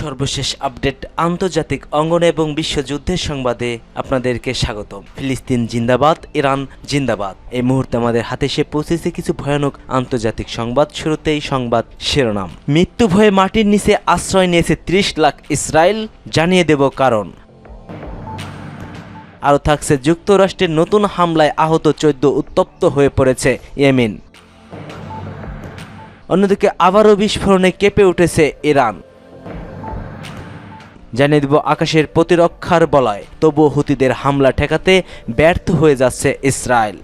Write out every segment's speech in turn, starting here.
সর্বশেষ আপডেট আন্তর্জাতিক অঙ্গনে এবং বিশ্বযুদ্ধের সংবাদে আপনাদেরকে স্বাগত ফিলিস্তিন জিন্দাবাদ, ইরান জিন্দাবাদ। এই মুহূর্তে আমাদের হাতে এসে পৌঁছেছে কিছু ভয়ানক আন্তর্জাতিক সংবাদ, শুরুতেই সংবাদ শিরোনাম। মৃত্যু ভয়ে মাটির নিচে আশ্রয় নিয়েছে ত্রিশ লাখ ইসরায়েল, জানিয়ে দেব কারণ। আরও থাকছে যুক্তরাষ্ট্রের নতুন হামলায় আহত চোদ্দ উত্তপ্ত হয়ে পড়েছে ইয়েমেন। অন্যদিকে আবারও বিস্ফোরণে কেঁপে উঠেছে ইরান। জানিয়ে দিব আকাশের প্রতিরক্ষার বলয়। তবুও হুতিদের হামলা ঠেকাতে ব্যর্থ হয়ে যাচ্ছে ইসরায়েল।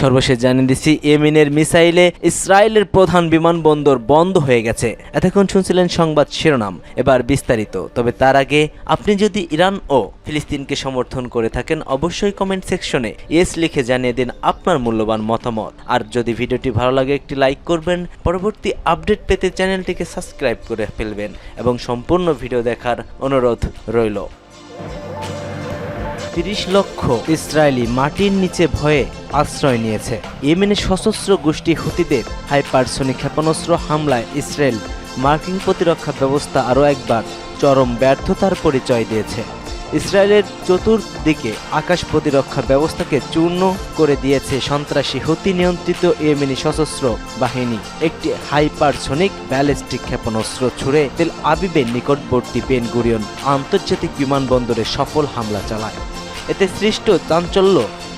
সর্বশেষ জানিয়ে দিচ্ছি, ইয়েমেনের মিসাইলে ইসরায়েলের প্রধান বিমানবন্দর বন্ধ হয়ে গেছে। এতক্ষণ শুনছিলেন সংবাদ শিরোনাম, এবার বিস্তারিত। তবে তার আগে, আপনি যদি ইরান ও ফিলিস্তিনকে সমর্থন করে থাকেন, অবশ্যই কমেন্ট সেকশনে ইয়েস লিখে জানিয়ে দিন আপনার মূল্যবান মতামত। আর যদি ভিডিওটি ভালো লাগে, একটি লাইক করবেন। পরবর্তী আপডেট পেতে চ্যানেলটিকে সাবস্ক্রাইব করে ফেলবেন এবং সম্পূর্ণ ভিডিও দেখার অনুরোধ রইল। তিরিশ লক্ষ ইসরায়েলি মাটির নিচে ভয়ে আশ্রয় নিয়েছে। ইয়েমেনের সশস্ত্র গোষ্ঠী হুতিদের হাইপারসনিক ক্ষেপণাস্ত্র হামলায় ইসরায়েল মার্কিন প্রতিরক্ষা ব্যবস্থা আরও একবার চরম ব্যর্থতার পরিচয় দিয়েছে। ইসরায়েলের চতুর্দিকে আকাশ প্রতিরক্ষা ব্যবস্থাকে চূর্ণ করে দিয়েছে সন্ত্রাসী হুতি নিয়ন্ত্রিত ইয়েমেনি সশস্ত্র বাহিনী। একটি হাইপারসনিক ব্যালিস্টিক ক্ষেপণাস্ত্র ছুড়ে তেল আবিবের নিকটবর্তী বেন গুরিয়ন আন্তর্জাতিক বিমানবন্দরে সফল হামলা চালায়। এতে সৃষ্ট চাঞ্চল্য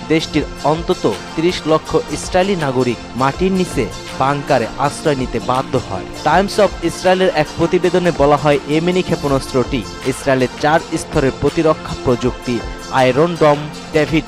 দেশটির অন্তত ৩০ লক্ষ ইসরায়েলি নাগরিক মাটির নিচে বাংকারে আশ্রয় নিতে বাধ্য হয়। টাইমস অফ ইসরায়েলের এক প্রতিবেদনে বলা হয় এমিনি ক্ষেপণাস্ত্রটি ইসরায়েলের চার স্তরের প্রতিরক্ষা প্রযুক্তি আয়রন ডম ডেভিড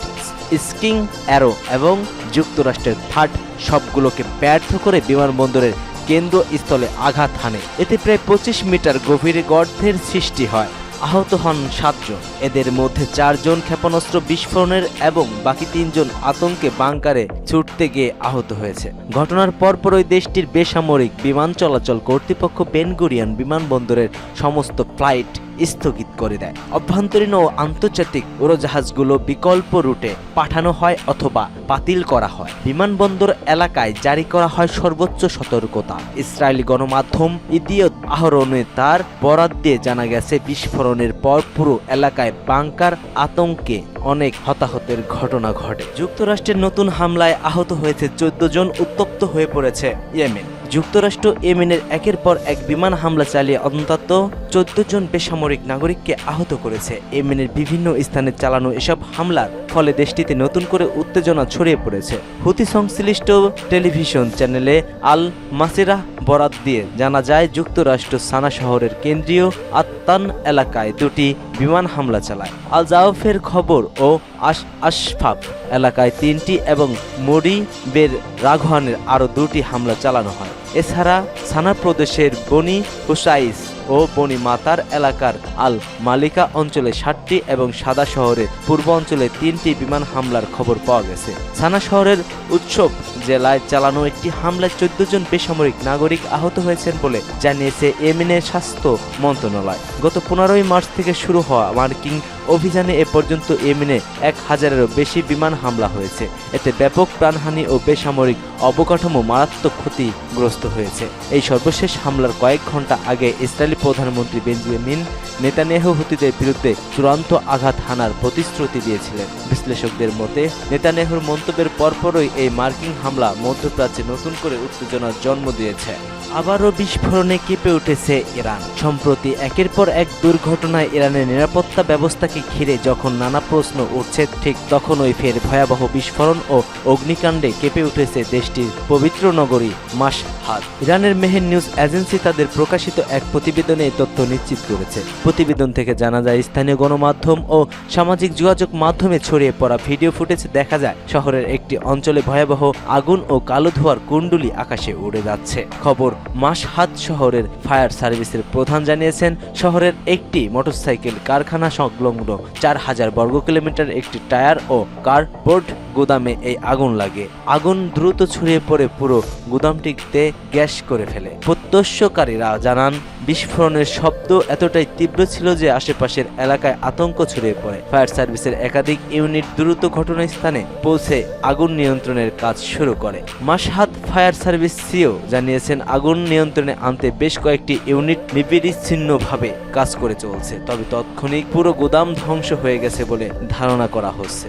স্কিং অ্যারো এবং যুক্তরাষ্ট্রের থার্ড সবগুলোকে ব্যর্থ করে বিমানবন্দরের কেন্দ্রস্থলে আঘাত হানে। এতে প্রায় পঁচিশ মিটার গভীরে গর্তের সৃষ্টি হয়। আহত হন সাতজন। এদের মধ্যে চারজন ক্ষেপণাস্ত্র বিস্ফোরণের এবং বাকি তিনজন আতঙ্কে বাংকারে ছুটতে গিয়ে আহত হয়েছে। ঘটনার পরপরই দেশটির বেসামরিক বিমান চলাচল কর্তৃপক্ষ বেনগুরিয়ান বিমানবন্দরের সমস্ত ফ্লাইট স্থগিত করে দেয়। অভ্যন্তরীণ ও আন্তর্জাতিক উড়োজাহাজগুলো বিকল্প রুটে পাঠানো হয় অথবা বাতিল করা হয়। বিমানবন্দর এলাকায় জারি করা হয় সর্বোচ্চ সতর্কতা। ইসরায়েলি গণমাধ্যম ইদিয়ত আহরণে তার বরাত দিয়ে জানা গেছে, বিস্ফোরণের পর পুরো এলাকায় বাংকার আতঙ্কে অনেক হতাহতের ঘটনা ঘটে। যুক্তরাষ্ট্রের নতুন হামলায় আহত হয়েছে চোদ্দ জন, উত্তপ্ত হয়ে পড়েছে ইয়েমেন। যুক্তরাষ্ট্র ইয়েমেনের একের পর এক বিমান হামলা চালিয়ে অন্তত চোদ্দ জন বেসামরিক নাগরিককে আহত করেছে। ইয়েমেনের বিভিন্ন স্থানে চালানো এসব হামলার ফলে দেশটিতে নতুন করে উত্তেজনা ছড়িয়ে পড়েছে। হুতি সংশ্লিষ্ট টেলিভিশন চ্যানেলে আল মাসিরা বরাত দিয়ে জানা যায়, যুক্তরাষ্ট্র সানা শহরের কেন্দ্রীয় আত্তান এলাকায় দুটি বিমান হামলা চালায়। আল জাওফের খবর ও আশ আশফাক এলাকায় তিনটি এবং মরিবের রাঘওয়ানের আরও দুটি হামলা চালানো হয়। এছাড়া সানা প্রদেশের বনি হুসাইস ও বনি মাতার এলাকার আল মালিকা অঞ্চলে সাতটি এবং সাদা শহরের পূর্ব অঞ্চলে তিনটি বিমান হামলার খবর পাওয়া গেছে। সানা শহরের উৎসব জেলায় চালানো একটি হামলায় চোদ্দ জন বেসামরিক নাগরিক আহত হয়েছেন বলে জানিয়েছে এমিনের স্বাস্থ্য মন্ত্রণালয়। গত পনেরোই মার্চ থেকে শুরু হওয়া মার্কিন অভিযানে এ পর্যন্ত ইয়েমেনে এক হাজারেরও বেশি বিমান হামলা হয়েছে। এতে ব্যাপক প্রাণহানি ও বেসামরিক অবকাঠামো মারাত্মক ক্ষতিগ্রস্ত হয়েছে। এই সর্বশেষ হামলার কয়েক ঘণ্টা আগে ইসরায়েলি প্রধানমন্ত্রী বেঞ্জামিন নেতানিয়াহু হুতিদের বিরুদ্ধে চূড়ান্ত আঘাত হানার প্রতিশ্রুতি দিয়েছিলেন। বিশ্লেষকদের মতে, নেতানিয়াহুর মন্তব্যের পরপরই এই মার্কিন হামলা মধ্যপ্রাচ্যে নতুন করে উত্তেজনার জন্ম দিয়েছে। আবারও বিস্ফোরণে কেঁপে উঠেছে ইরান। সম্প্রতি একের পর এক দুর্ঘটনায় ইরানের নিরাপত্তা ব্যবস্থাকে ঘিরে যখন নানা প্রশ্ন উঠছে, ঠিক তখনই ফের ভয়াবহ বিস্ফোরণ ও অগ্নিকাণ্ডে কেঁপে উঠেছে দেশটির পবিত্র নগরী মাসহাদ ইরানের মেহের নিউজ এজেন্সি তাদের প্রকাশিত এক প্রতিবেদনে তথ্য নিশ্চিত করেছে। প্রতিবেদন থেকে জানা যায়, স্থানীয় গণমাধ্যম ও সামাজিক যোগাযোগ মাধ্যমে ছড়িয়ে পড়া ভিডিও ফুটেজ দেখা যায়, শহরের একটি অঞ্চলে ভয়াবহ আগুন ও কালো ধোয়ার কুণ্ডুলি আকাশে উড়ে যাচ্ছে। খবর মাসহাদ শহরের ফায়ার সার্ভিসের প্রধান জানিয়েছেন, শহরের একটি মোটরসাইকেল কারখানা সংলগ্ন চার হাজার বর্গ কিলোমিটার একটি টায়ার ও কার্ডবোর্ড গুদামে এই আগুন লাগে। আগুন দ্রুত ছড়িয়ে পড়ে পুরো গুদামটিতে গ্যাস করে ফেলে। প্রত্যক্ষকারীরা জানান, বিস্ফোরণের শব্দ এতটাই তীব্র ছিল যে আশেপাশের এলাকায় আতঙ্ক ছড়িয়ে পড়ে। ফায়ার সার্ভিসের একাধিক ইউনিট দ্রুত ঘটনাস্থানে পৌঁছে আগুন নিয়ন্ত্রণের কাজ শুরু করে। মাসহাদ ফায়ার সার্ভিস সিও জানিয়েছেন, আগুন আগুন নিয়ন্ত্রণে আনতে বেশ কয়েকটি ইউনিট নিবিড়িচ্ছিন্নভাবে কাজ করে চলছে। তবে তৎক্ষণিক পুরো গুদাম ধ্বংস হয়ে গেছে বলে ধারণা করা হচ্ছে।